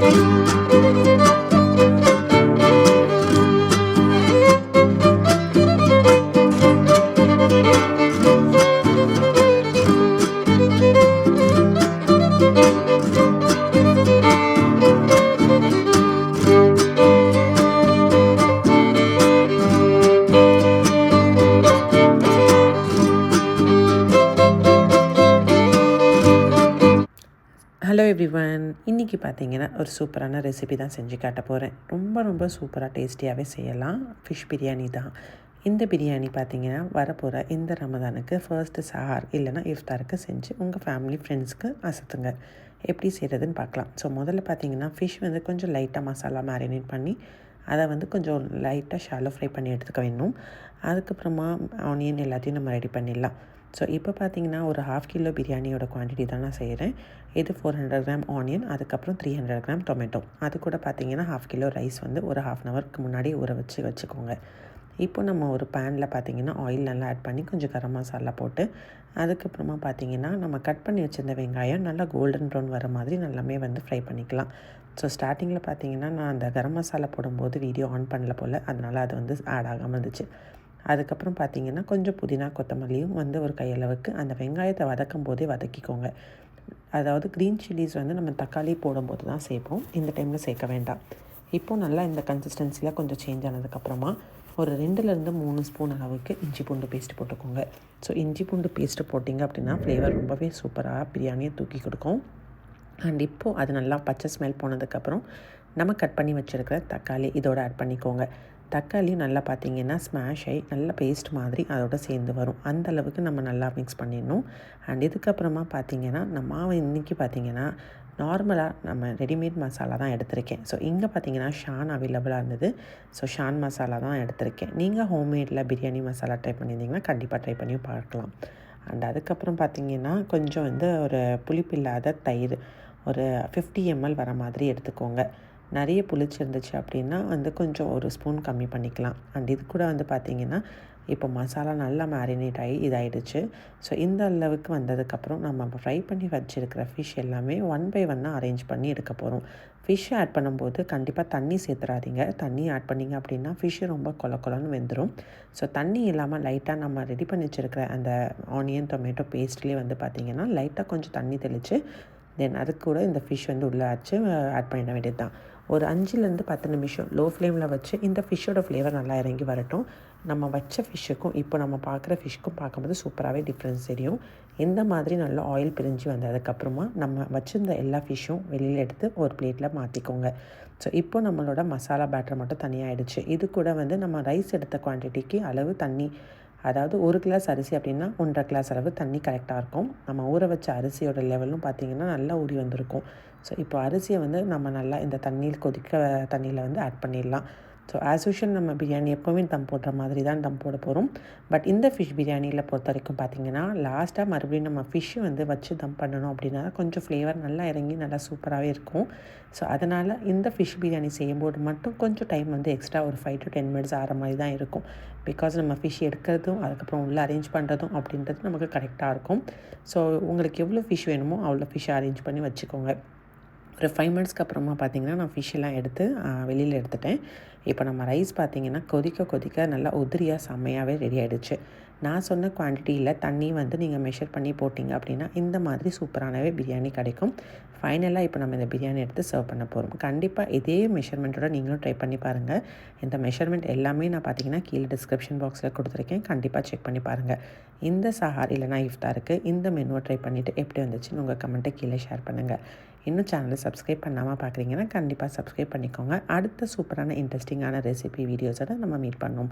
Música hello everyone இன்றைக்கி பார்த்தீங்கன்னா ஒரு சூப்பரான ரெசிபி தான் செஞ்சு காட்ட போகிறேன் ரொம்ப ரொம்ப சூப்பராக டேஸ்டியாகவே செய்யலாம். ஃபிஷ் பிரியாணி தான். இந்த பிரியாணி பார்த்தீங்கன்னா வரப்போகிற இந்த ரமதானுக்கு ஃபர்ஸ்ட்டு சஹார் இல்லைனா இஃப்தாருக்கு செஞ்சு உங்கள் ஃபேமிலி ஃப்ரெண்ட்ஸ்க்கு அசத்துங்க. எப்படி செய்கிறதுன்னு பார்க்கலாம். ஸோ முதல்ல பார்த்தீங்கன்னா ஃபிஷ் வந்து கொஞ்சம் லைட்டாக மசாலா மேரினேட் பண்ணி அதை வந்து கொஞ்சம் லைட்டாக ஷாலோ ஃப்ரை பண்ணி எடுத்துக்க வேணும். அதுக்கப்புறமா ஆனியன் எல்லாத்தையும் நம்ம ரெடி பண்ணிடலாம். ஸோ இப்போ பார்த்தீங்கன்னா ஒரு ஹாஃப் கிலோ பிரியாணியோட குவான்டிட்டி தான் நான் செய்கிறேன் இது ஃபோர் ஹண்ட்ரட் கிராம் ஆனியன் அதுக்கப்புறம் த்ரீ ஹண்ட்ரட் கிராம் டொமேட்டோ அது கூட பார்த்தீங்கன்னா ஹாஃப் கிலோ ரைஸ் வந்து ஒரு ஹாஃப் அன் ஹவருக்கு முன்னாடி ஊற வச்சு வச்சுக்கோங்க. இப்போ நம்ம ஒரு பேனில் பார்த்தீங்கன்னா ஆயில் நல்லா ஆட் பண்ணி கொஞ்சம் கரம் மசாலா போட்டு அதுக்கப்புறமா பார்த்தீங்கன்னா நம்ம கட் பண்ணி வச்சுருந்த வெங்காயம் நல்லா கோல்டன் ப்ரௌன் வர மாதிரி நல்லாமே வந்து ஃப்ரை பண்ணிக்கலாம். ஸோ ஸ்டார்டிங்கில் பார்த்தீங்கன்னா நான் அந்த கரம் மசாலா போடும்போது வீடியோ ஆன் பண்ணல போல் அதனால் அது வந்து ஆட் ஆகாமல் இருந்துச்சு. அதுக்கப்புறம் பார்த்தீங்கன்னா கொஞ்சம் புதினா கொத்தமல்லியும் வந்து ஒரு கையளவுக்கு அந்த வெங்காயத்தை வதக்கும் போதே வதக்கிக்கோங்க. அதாவது க்ரீன் சில்லிஸ் வந்து நம்ம தக்காளி போடும்போது தான் சேர்ப்போம். இந்த டைமில் சேர்க்க வேண்டாம். இப்போது நல்லா இந்த கன்சிஸ்டன்சியில் கொஞ்சம் சேஞ்ச் ஆனதுக்கப்புறமா ஒரு ரெண்டுலேருந்து மூணு ஸ்பூன் அளவுக்கு இஞ்சி பூண்டு பேஸ்ட் போட்டுக்கோங்க. ஸோ இஞ்சி பூண்டு பேஸ்ட்டு போட்டிங்க அப்படின்னா ஃப்ளேவர் ரொம்பவே சூப்பராக பிரியாணியை தூக்கி கொடுக்கும். அண்ட் இப்போது அது நல்லா பச்சை ஸ்மெல் போனதுக்கப்புறம் நம்ம கட் பண்ணி வச்சுருக்கிற தக்காளி இதோட ஆட் பண்ணிக்கோங்க. தக்காளி நல்லா பார்த்தீங்கன்னா ஸ்மாஷ் ஆகி நல்ல பேஸ்ட் மாதிரி அதோட சேர்ந்து வரும். அந்த அளவுக்கு நம்ம நல்லா மிக்ஸ் பண்ணிடணும். அண்ட் இதுக்கப்புறமா பார்த்தீங்கன்னா நம்ம மாவை இன்றைக்கி பார்த்தீங்கன்னா நார்மலாக நம்ம ரெடிமேட் மசாலா தான் எடுத்திருக்கேன். ஸோ இங்கே பார்த்தீங்கன்னா ஷான் அவைலபிளாக இருந்தது. ஸோ ஷான் மசாலா தான் எடுத்திருக்கேன். நீங்கள் ஹோம்மேடில் பிரியாணி மசாலா ட்ரை பண்ணியிருந்தீங்கன்னா கண்டிப்பாக ட்ரை பண்ணி பார்க்கலாம். அண்ட் அதுக்கப்புறம் பார்த்தீங்கன்னா கொஞ்சம் வந்து ஒரு புளிப்பு இல்லாத தயிர் ஒரு ஃபிஃப்டி எம்எல் வர மாதிரி எடுத்துக்கோங்க. நிறைய புளிச்சிருந்துச்சு அப்படின்னா வந்து கொஞ்சம் ஒரு ஸ்பூன் கம்மி பண்ணிக்கலாம். அண்ட் இது கூட வந்து பார்த்திங்கன்னா இப்போ மசாலா நல்லா மேரினேட் ஆகி இதாகிடுச்சு ஸோ இந்த அளவுக்கு வந்ததுக்கப்புறம் நம்ம ஃப்ரை பண்ணி வச்சுருக்கிற ஃபிஷ் எல்லாமே ஒன் பை ஒன்னாக அரேஞ்ச் பண்ணி எடுக்க போகிறோம் ஃபிஷ் ஆட் பண்ணும்போது கண்டிப்பாக தண்ணி சேர்த்துறாதீங்க. தண்ணி ஆட் பண்ணிங்க அப்படின்னா ஃபிஷ்ஷு ரொம்ப கொல கொலன்னு வெந்துடும் ஸோ தண்ணி இல்லாமல் லைட்டாக நம்ம ரெடி பண்ணி வச்சுருக்கிற அந்த ஆனியன் டொமேட்டோ பேஸ்ட்லேயே வந்து பார்த்திங்கன்னா லைட்டாக கொஞ்சம் தண்ணி தெளித்து தென் அதுக்கு கூட இந்த ஃபிஷ் வந்து உள்ளே ஆச்சு ஆட் பண்ணிட வேண்டியது தான் ஒரு அஞ்சுலேருந்து பத்து நிமிஷம் லோ ஃப்ளேமில் வச்சு இந்த ஃபிஷ்ஷோட ஃப்ளேவர் நல்லா இறங்கி வரட்டும். நம்ம வச்ச ஃபிஷ்ஷுக்கும் இப்போ நம்ம பார்க்குற ஃபிஷ்க்கும் பார்க்கும்போது சூப்பராகவே டிஃப்ரென்ஸ் தெரியும். இந்த மாதிரி நல்லா ஆயில் பிரிஞ்சு வந்ததுக்கப்புறமா நம்ம வச்சுருந்த எல்லா ஃபிஷ்ஷும் வெளியில் எடுத்து ஒரு பிளேட்டில் மாற்றிக்கோங்க ஸோ இப்போ நம்மளோட மசாலா பேட்டர் மட்டும் தனியாக ஆகிடுச்சு இது கூட வந்து நம்ம ரைஸ் எடுத்த குவான்டிட்டிக்கு அளவு தண்ணி அதாவது ஒரு கிளாஸ் அரிசி அப்படின்னா ஒன்றரை கிளாஸ் அளவு தண்ணி கரெக்டாக இருக்கும். நம்ம ஊற வச்ச அரிசியோட லெவலும் பார்த்திங்கன்னா நல்லா ஊறி வந்திருக்கும். ஸோ இப்போ அரிசியை வந்து நம்ம நல்லா இந்த தண்ணியில் கொதிக்க தண்ணியில் வந்து ஆட் பண்ணிடலாம். ஸோ ஆஸ் யூஷுவல் நம்ம பிரியாணி எப்போவுமே தம் போடுற மாதிரி தான் தம் போட போகிறோம் பட் இந்த ஃபிஷ் பிரியாணியில் பொறுத்த வரைக்கும் பார்த்திங்கன்னா லாஸ்ட்டாக மறுபடியும் நம்ம ஃபிஷ்ஷு வந்து வச்சு தம் பண்ணணும் அப்படின்னா கொஞ்சம் ஃப்ளேவர் நல்லா இறங்கி நல்லா சூப்பராகவே இருக்கும். ஸோ அதனால் இந்த ஃபிஷ் பிரியாணி செய்யும்போது மட்டும் கொஞ்சம் டைம் வந்து எக்ஸ்ட்ரா ஒரு ஃபைவ் டு டென் மினிட்ஸ் ஆகிற மாதிரி தான் இருக்கும். பிகாஸ் நம்ம ஃபிஷ் எடுக்கிறதும் அதுக்கப்புறம் உள்ளே அரேஞ்ச் பண்ணுறதும் அப்படின்றது நமக்கு கரெக்டாக இருக்கும். ஸோ உங்களுக்கு எவ்வளோ ஃபிஷ் வேணுமோ அவ்வளோ ஃபிஷ் அரேஞ்ச் பண்ணி வச்சுக்கோங்க. ஒரு ஃபைவ் மினிட்ஸ்க்கு அப்புறமா பார்த்தீங்கன்னா நான் ஃபிஷ்ஷெல்லாம் எடுத்து வெளியில் எடுத்துட்டேன். இப்போ நம்ம ரைஸ் பார்த்திங்கன்னா கொதிக்க கொதிக்க நல்லா உதிரியாக செம்மையாகவே ரெடி ஆகிடுச்சு நான் சொன்ன குவான்டிட்டியில் தண்ணி வந்து நீங்கள் மெஷர் பண்ணி போட்டிங்க அப்படின்னா இந்த மாதிரி சூப்பரானவே பிரியாணி கிடைக்கும். ஃபைனலாக இப்போ நம்ம இந்த பிரியாணி எடுத்து சர்வ் பண்ண போகிறோம் கண்டிப்பாக இதே மெஷர்மெண்ட்டோட நீங்களும் ட்ரை பண்ணி பாருங்கள் இந்த மெஷர்மெண்ட் எல்லாமே நான் பார்த்தீங்கன்னா கீழே டிஸ்கிரிப்ஷன் பாக்ஸில் கொடுத்துருக்கேன். கண்டிப்பாக செக் பண்ணி பாருங்கள் இந்த சஹார் இல்லைனா இஃப்தாருக்கு இந்த மெனுவை ட்ரை பண்ணிவிட்டு எப்படி வந்துச்சுன்னு உங்கள் கமெண்ட்டை கீழே ஷேர் பண்ணுங்கள் இன்னும் சேனலை சப்ஸ்கிரைப் பண்ணாமல் பார்க்குறீங்கன்னா கண்டிப்பாக சப்ஸ்கிரைப் பண்ணிக்கோங்க. அடுத்த சூப்பரான இன்ட்ரெஸ்டிங்கான ரெசிபி வீடியோஸோட நம்ம மீட் பண்ணோம்